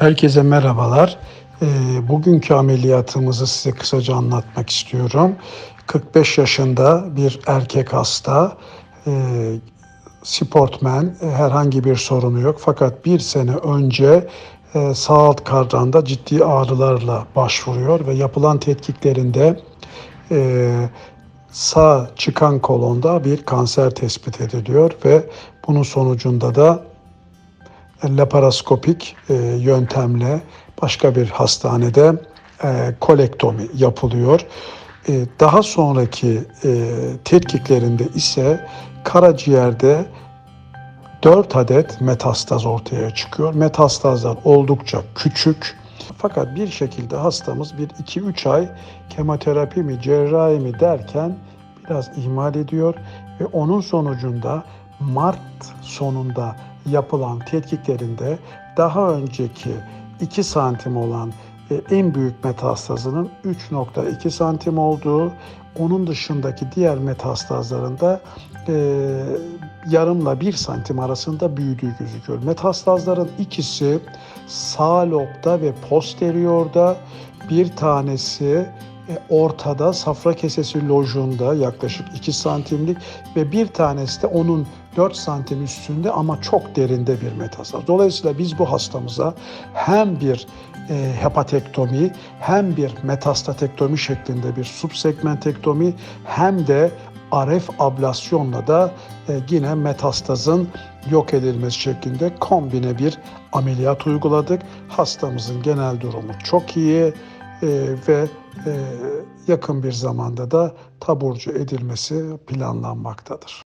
Herkese merhabalar. Ee, Bugünkü ameliyatımızı size kısaca anlatmak istiyorum. 45 yaşında bir erkek hasta, e, sportmen, herhangi bir sorunu yok. Fakat bir sene önce e, sağ alt kardanda ciddi ağrılarla başvuruyor ve yapılan tetkiklerinde e, sağ çıkan kolonda bir kanser tespit ediliyor ve bunun sonucunda da laparoskopik e, yöntemle başka bir hastanede e, kolektomi yapılıyor. E, daha sonraki e, tetkiklerinde ise karaciğerde 4 adet metastaz ortaya çıkıyor. Metastazlar oldukça küçük. Fakat bir şekilde hastamız bir 2-3 ay kemoterapi mi cerrahi mi derken biraz ihmal ediyor ve onun sonucunda Mart sonunda yapılan tetkiklerinde daha önceki 2 santim olan e, en büyük metastazının 3.2 santim olduğu, onun dışındaki diğer metastazların da e, yarımla 1 santim arasında büyüdüğü gözüküyor. Metastazların ikisi sağ lobda ve posteriorda, bir tanesi ortada safra kesesi lojunda yaklaşık 2 santimlik ve bir tanesi de onun 4 santim üstünde ama çok derinde bir metastaz. Dolayısıyla biz bu hastamıza hem bir e, hepatektomi hem bir metastatektomi şeklinde bir subsegmentektomi hem de RF ablasyonla da e, yine metastazın yok edilmesi şeklinde kombine bir ameliyat uyguladık. Hastamızın genel durumu çok iyi e, ve e, yakın bir zamanda da taburcu edilmesi planlanmaktadır.